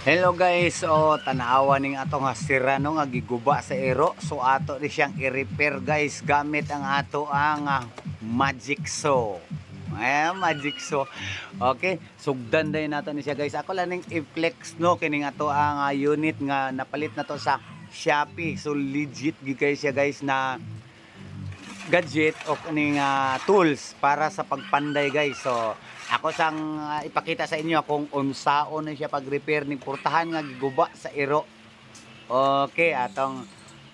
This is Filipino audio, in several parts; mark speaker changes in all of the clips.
Speaker 1: Hello guys, o tanawa ning ato nga sira no nga giguba sa ero. So ato ni siyang i-repair guys gamit ang ato ang ah, Magic Saw. Ay, Magic Saw. Okay, sugdan day nato ni siya guys. Ako lang ning i-flex no kining ato ang ah, unit nga napalit na to sa Shopee. So legit gi guys siya guys na gadget o kaning ah, tools para sa pagpanday guys. So ako sang ah, ipakita sa inyo kung unsaon na siya pag-repair ni portahan nga giguba sa ero. Okay, atong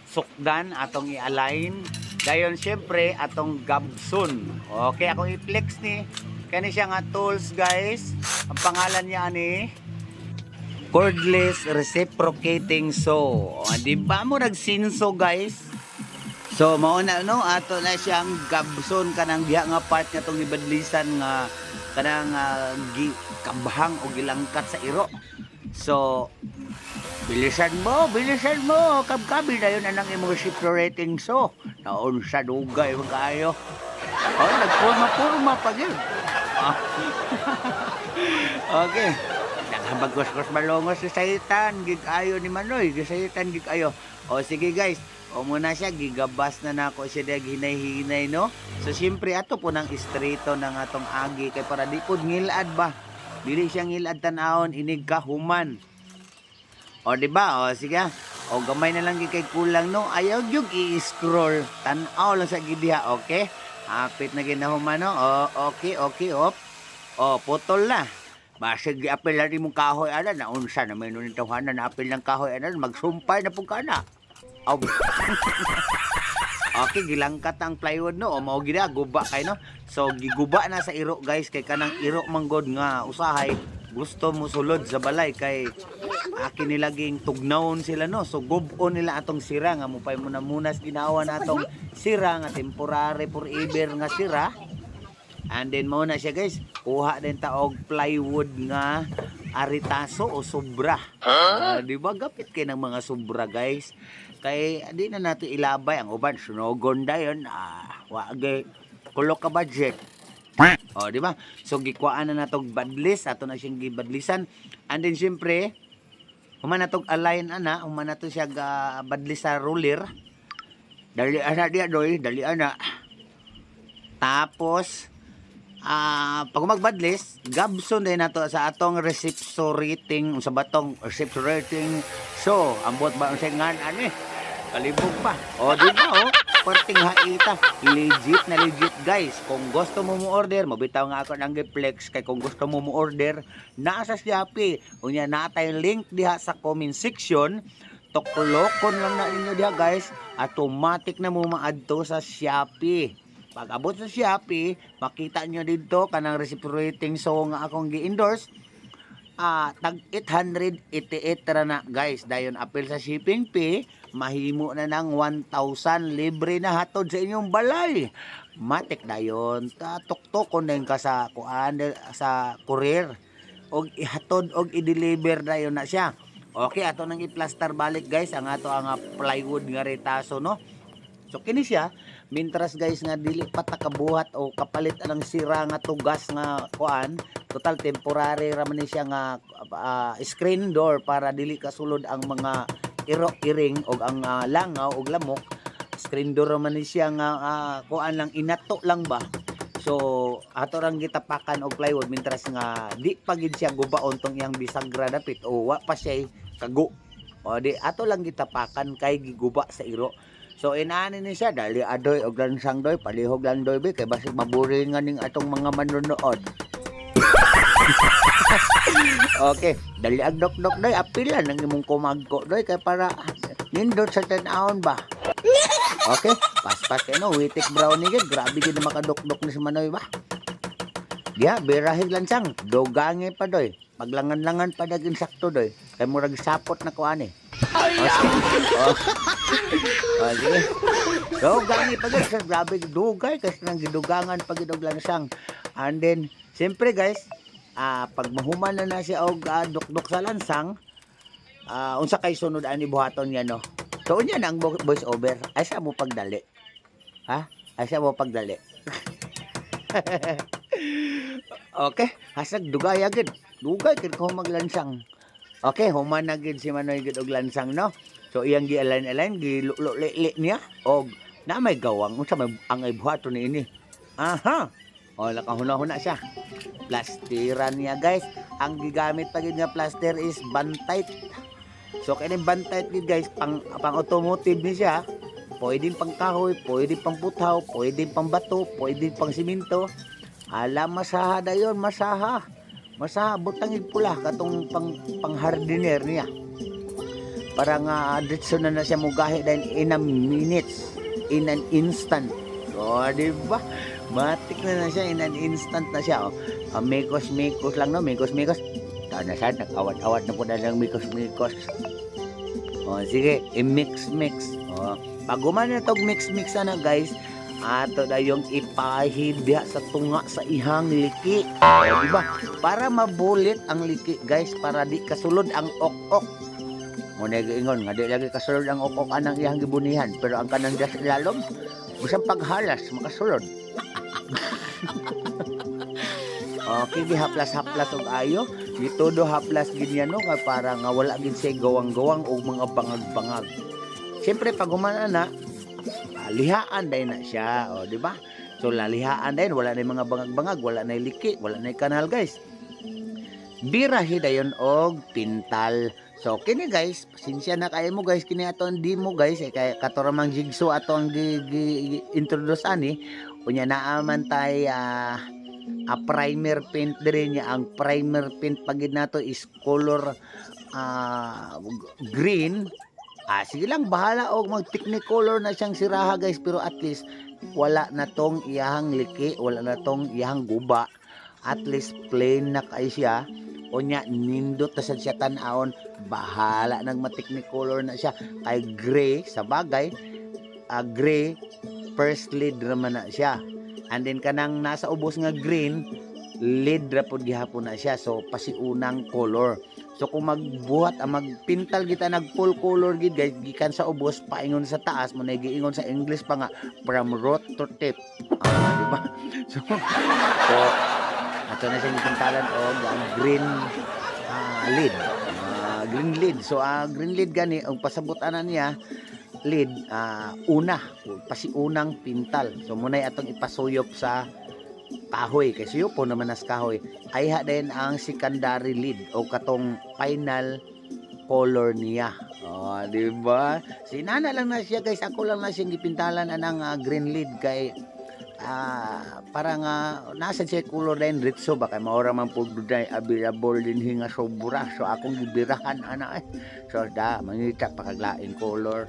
Speaker 1: sukdan, atong i-align. Dayon syempre atong gabson. Okay, ako i-flex ni kani siya nga tools guys. Ang pangalan niya ni cordless reciprocating saw. O, di ba mo nagsinso guys? So mao na no ato na siyang gabson kanang diha nga part nga tong ibadlisan nga kanang ah, gi kabhang o gilangkat sa iro. So bilisan mo, bilisan mo, kabkabi na yun anang imong reciprocating so. Naon sa dugay magkaayo. Oh, nagpurma-purma pa gyud. Ah. okay. Naghabagos-gos malongos si Satan, gig ayo ni Manoy, gig Satan gig ayo. O sige guys, o muna siya gigabas na nako siya dag hinay-hinay no. So siyempre ato po nang istrito ng atong agi kay para di pud ngilad ba. Dili siya ngilad tan-awon inig kahuman. O di ba? O sige. O gamay na lang kay kulang no. Ayaw gyud i-scroll. Tan-aw lang sa gidiha, okay? Hapit na ginahuman no. O okay, okay, op. O putol na. Basta giapil na mong kahoy ana na unsa na may nun tawhanan na apil ng kahoy ana magsumpay na pug kana. Aw. okay, gilangkat ang plywood no. O mao gid na, guba kay no. So giguba na sa iro guys kay kanang iro manggod nga usahay. Gusto mo sulod sa balay kay akin nilaging tugnawon sila no? So gubon nila atong sira nga mupay mo na munas ginawa na atong sira nga temporary forever nga sira. And then mo na siya guys kuha din ta og plywood nga aritaso o sobra. Ah, di ba? Gapit kay ng mga sobra guys kay di na nato ilabay ang uban sunogon dayon ah wagay kulok ka budget o, di ba? So, gikuhaan na natog badlis. Ato na siyang gibadlisan. And then, syempre, human natog align ana. Human nato siya ga badlis sa ruler. Dali ana diya, doy. Dali ana. Tapos, ah pag magbadlis, gabson din nato sa atong recipso rating, sa batong recipso rating. So, ambot ba ang singan, ani? Kalibog pa. O, di ba, oh? Perting haita. Legit na legit, guys. Kung gusto mo mo order, mabitaw nga ako ng flex kay kung gusto mo mo order, nasa Shopee. Unya na tayong link diha sa comment section. Tuklokon lang na ninyo diha, guys. Automatic na mo maadto sa Shopee. Pag abot sa Shopee, makita nyo dito kanang reciprocating so nga akong gi-endorse. Ah tag 888 ra na guys. Dayon apil sa shipping fee mahimo na ng 1,000 libre na hatod sa inyong balay. Matik dayon. Ta tuktok din ka sa sa courier. Og ihatod og i-deliver dayon na siya. Okay ato nang i-plaster balik guys. Ang ato ang plywood nga retaso no So kini siya mintras guys nga dili pa ta kabuhat o kapalit anang sira nga tugas nga kuan. Total temporary ra man siya nga ah, screen door para dili kasulod ang mga iro iring og ang ah, langaw og lamok. Screen door ra man siya nga ah, kuan lang inato lang ba? So ato rang gitapakan og plywood mintras nga di pa gid siya gubaon tong iyang bisagra dapit o wa pa siya kago. O di ato lang gitapakan kay giguba sa iro So inani ni siya dali adoy og lansang doy palihog lang doy be kay basig maburi nga ning atong mga manonood. okay, dali ag dok dok doy apila nang imong kumagko doy kay para nindot sa tan-aon ba. Okay, paspas kay no witik brownie gid grabe gid makadok-dok ni si Manoy ba. Diha, birahig lansang, dogange pa doy. Paglangan-langan pa dag insakto doy. Kay murag sapot na kuan eh. Oh, sige. Oh. Oh, sige. Dogangi pa guys, grabe dugay kasi nang gidugangan pag og lansang. And then, siyempre guys, ah pag mahuman na na siya og ah, dukdok sa lansang, ah unsa kay sunod ani buhaton niya no. So unya na ang vo- voice over. Ay sa mo pagdali. Ha? Ay sa mo pagdali. okay, hasag dugay agad. Dugay kid ko maglansang. Okay, human na gid si Manoy gid og lansang no. So iyang gi-align-align gilululi niya og na may gawang unsa may ang ay buhaton ni ini. Aha. O nakahuna-huna siya. Plastiran niya guys. Ang gigamit pa gid nga plaster is bantite. So kini bantite gid guys pang pang automotive ni siya. Pwedeng pang kahoy, pwedeng pang putaw, pwedeng pang bato, pwedeng pang siminto. Ala masaha dayon, masaha. Masaha butangig pula katong pang pang hardiner niya. Para nga ditso na na siya mugahi dahil in a minutes, in an instant. O, di ba? Matik na na siya, in an instant na siya. O, Ah, mikos-mikos lang no, mikos-mikos. Taon na siya, nag-awat-awat na po na lang mikos-mikos. O, sige, i-mix-mix. O, pag gumana tog mix-mix na guys, ato na yung ipahidya sa tunga sa ihang liki. O, di ba? Para mabulit ang liki guys, para di kasulod ang ok-ok. Muna ingon nga di lagi kasulod ang ok-ok anang ihang gibunihan, pero ang kanang jas ilalom, bisang paghalas makasulod. Okay, di haplas-haplas og ayo. Dito do haplas gid niya no kay para nga wala gid siya gawang-gawang og mga bangag-bangag. Siyempre pag humana na ah, lihaan dahil na siya, o di ba? So lalihaan dahil wala na mga bangag-bangag, wala na liki, wala na kanal guys. Birahi dayon og pintal. So kini guys, pasensya na kayo mo guys, kini ato ang di mo guys, eh, kay katoramang jigsaw ato ang gi, gi, gi introduce ani. Unya naaman tay ah, a primer paint dire niya ang primer paint pagid nato is color g- green ah sige lang bahala og mag technicolor na siyang siraha guys. Pero at least wala na tong iyahang liki wala na tong iyahang guba. At least plain na kay siya. Unya nindot na siya tan-aon. Bahala nag ma-technicolor na siya. Kay gray sa bagay ah, gray first lead naman na siya. And then kanang nasa ubos nga green, lead ra pud gihapon na siya. So pasiunang color. So kung magbuhat ang magpintal kita nag full color gid guys gikan sa ubos paingon sa taas mo giingon sa English pa nga from root to tip. Ah, di ba? So, so ato na siya gipintalan og ang green ah, lead. Ah, green lead. So ah, green lead gani ang pasabutan na niya lead ah, una pasiunang pintal so muna atong ipasuyop sa kahoy kasi po naman as kahoy. Ay din ang secondary lead o katong final color niya. Oh di ba? Sinana lang na siya guys. Ako lang na siyang gipintalan anang ah, green lead kay ah para nga nasa siya color din ritso ba kay maora man pud day available din hinga sobra so akong gibirahan ana eh so da mangita pakaglain color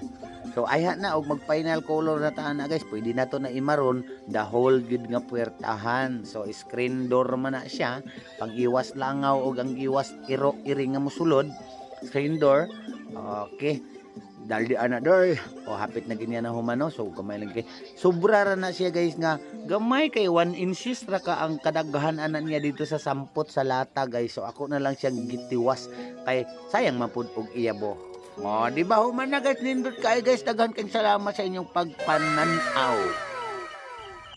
Speaker 1: So ayha na og mag final color na taan na guys. Pwede na to na imaron the whole gid nga puwertahan. So screen door man na siya. Pang iwas langaw og ang iwas iro iri nga mosulod. Screen door. Okay. Dali ana door. O hapit na ganyan na humano. So kamay lang kay. Sobra ra na siya guys nga gamay kay 1 inches ra ka ang kadaghan ana niya dito sa sampot sa lata guys. So ako na lang siyang gitiwas kay sayang mapud og iyabo. O, di ba human na guys, nindot kayo guys, daghan kayong salamat sa inyong pagpananaw.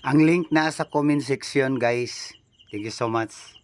Speaker 1: Ang link na sa comment section guys. Thank you so much.